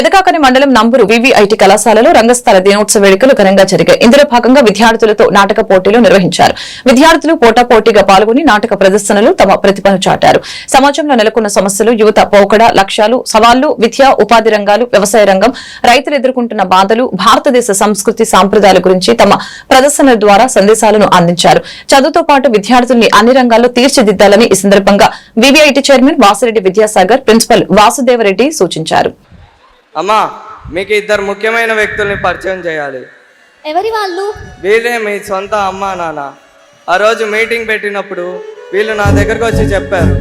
పెదకాకని మండలం number VVIT కళాశాలలో రంగస్థల దినోత్సవ వేడుకలు ఘనంగా జరిగాయి. ఇందులో భాగంగా విద్యార్థులతో నాటక పోటీలు నిర్వహించారు. విద్యార్థులు పోటాపోటీగా పాల్గొని నాటక ప్రదర్శనలు తమ ప్రతిభను చాటారు. సమాజంలో నెలకొన్న సమస్యలు యువత పోకడ లక్ష్యాలు సవాళ్ళు విద్య ఉపాధి రంగాలు వ్యవసాయ రంగం రైతులు ఎదుర్కొంటున్న బాధలు భారతదేశ సంస్కృతి సాంప్రదాయాల గురించి తమ ప్రదర్శనల ద్వారా సందేశాలను అందించారు. చదువుతో పాటు విద్యార్థుల్ని అన్ని రంగాల్లో తీర్చిదిద్దాలని ఈ సందర్భంగా VVIT chairman Vasireddy Vidyasagar principal Vasudevareddy సూచించారు. అమ్మా మీకు ఇద్దరు ముఖ్యమైన వ్యక్తుల్ని పరిచయం చేయాలి. ఎవరి వాళ్ళు? వీళ్ళే మీ సొంత అమ్మా నాన్న. ఆ రోజు మీటింగ్ పెట్టినప్పుడు వీళ్ళు నా దగ్గరకు వచ్చి చెప్పారు.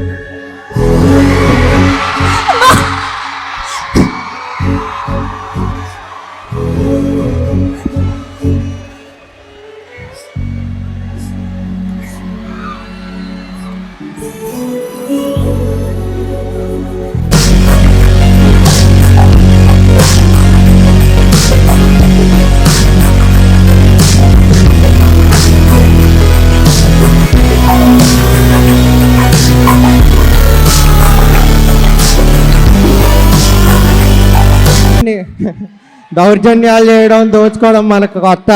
దౌర్జన్యాలు చేయడం దోచుకోవడం మనకు కొత్త.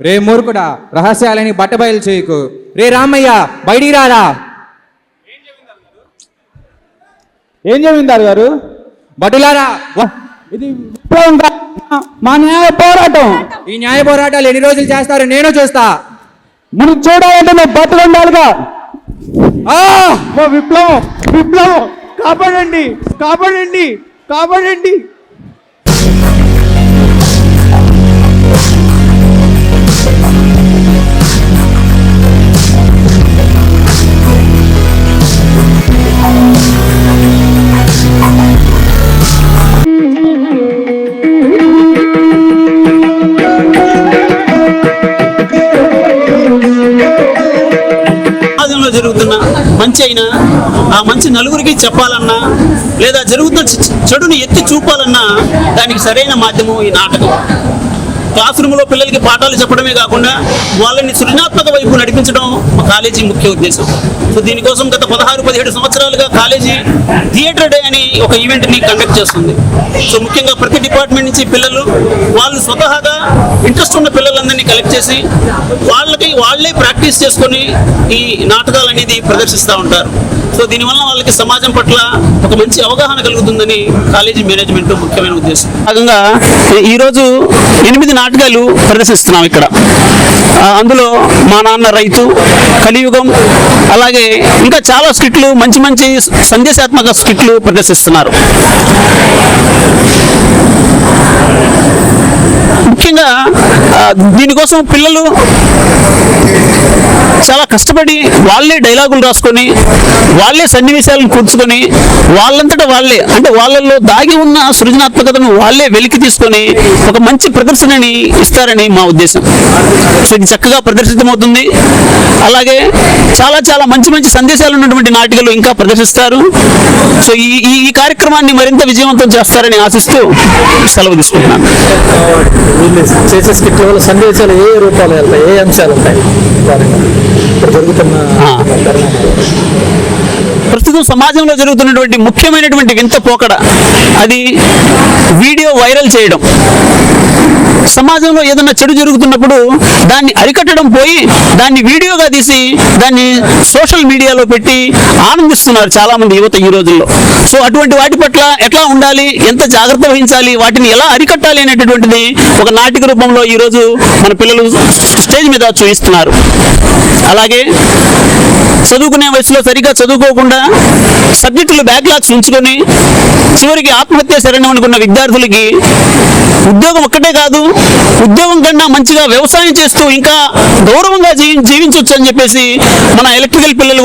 రే మూర్ఖుడా రహస్యాలని బట్టబయలు చేయకు. రే రామయ్య బయటికి రారా. ఏం చెప్పిందారు గారు? బటులారా ఇది విప్లవం కాదు. మా న్యాయ పోరాటం. ఈ న్యాయ పోరాటాలు ఎన్ని రోజులు చేస్తారు నేను చూస్తా. మనం చూడాలంటే మేము బతులు ఉండాలిగా. ఆ! మా విప్లవం విప్లవం. కాపాడండి కాపాడండి కాపాడండి. మంచి అయినా ఆ మంచి నలుగురికి చెప్పాలన్నా లేదా జరుగుతున్న చె- చెడుని ఎత్తి చూపాలన్నా దానికి సరైన మాధ్యమం ఈ నాటకం. క్లాస్ రూమ్లో పిల్లలకి పాఠాలు చెప్పడమే కాకుండా వాళ్ళని సృజనాత్మక వైపు నడిపించడం మా కాలేజీ ముఖ్య ఉద్దేశం. సో దీనికోసం గత పదహారు పదిహేడు సంవత్సరాలుగా కాలేజీ థియేటర్ డే అని ఒక ఈవెంట్ని కండక్ట్ చేస్తుంది. సో ముఖ్యంగా ప్రతి డిపార్ట్మెంట్ నుంచి పిల్లలు వాళ్ళు స్వతహాగా ఇంట్రెస్ట్ ఉన్న పిల్లలందరినీ కలెక్ట్ చేసి వాళ్ళకి వాళ్ళే ప్రాక్టీస్ చేసుకొని ఈ నాటకాలు అనేది ప్రదర్శిస్తూ ఉంటారు. సో దీనివల్ల వాళ్ళకి సమాజం పట్ల ఒక మంచి అవగాహన కలుగుతుందని కాలేజీ మేనేజ్మెంట్ ముఖ్యమైన ఉద్దేశం. భాగంగా ఈరోజు ఎనిమిది నాటకాలు ప్రదర్శిస్తున్నాం ఇక్కడ. అందులో మా నాన్న రైతు కలియుగం అలాగే ఇంకా చాలా స్కిట్లు మంచి మంచి సందేశాత్మక స్కిట్లు ప్రదర్శిస్తున్నారు. ముఖ్యంగా దీనికోసం పిల్లలు చాలా కష్టపడి వాళ్ళే డైలాగులు రాసుకొని వాళ్ళే సన్నివేశాలను కూర్చుకొని వాళ్ళంతటా వాళ్ళే అంటే వాళ్ళల్లో దాగి ఉన్న సృజనాత్మకతను వాళ్ళే వెలికి తీసుకొని ఒక మంచి ప్రదర్శనని ఇస్తారని మా ఉద్దేశం. సో ఇది చక్కగా ప్రదర్శితమవుతుంది. అలాగే చాలా చాలా మంచి మంచి సందేశాలు ఉన్నటువంటి నాటికలు ఇంకా ప్రదర్శిస్తారు. సో ఈ ఈ- ఈ కార్యక్రమాన్ని మరింత విజయవంతం చేస్తారని ఆశిస్తూ సెలవు తీసుకుంటున్నాను. వీళ్ళు సందేశాలు ఏ రూపాలు వెళ్తాయి ఏ అంశాలు ఉంటాయి? ఇప్పుడు జరుగుతున్న ప్రస్తుతం సమాజంలో జరుగుతున్నటువంటి ముఖ్యమైనటువంటి వింత పోకడ అది వీడియో వైరల్ చేయడం. సమాజంలో ఏదైనా చెడు జరుగుతున్నప్పుడు దాన్ని అరికట్టడం పోయి దాన్ని వీడియోగా తీసి దాన్ని సోషల్ మీడియాలో పెట్టి ఆనందిస్తున్నారు చాలా మంది యువత ఈ రోజుల్లో. సో అటువంటి వాటి పట్ల ఎట్లా ఉండాలి? ఎంత జాగ్రత్త వహించాలి? వాటిని ఎలా అరికట్టాలి అనేటటువంటిది ఒక నాటిక రూపంలో ఈ రోజు మన పిల్లలు స్టేజ్ మీద చూపిస్తున్నారు. అలాగే చదువుకునే వయసులో సరిగ్గా చదువుకోకుండా సబ్జెక్టులు బ్యాక్లాగ్స్ ఉంచుకొని చివరికి ఆత్మహత్య శరణం అనుకున్న విద్యార్థులకి ఉద్యోగం ఒక్కటే కాదు ఉద్యోగం కన్నా మంచిగా వ్యవసాయం చేస్తూ ఇంకా గౌరవంగా జీవించవచ్చు అని చెప్పేసి మన ఎలక్ట్రికల్ పిల్లలు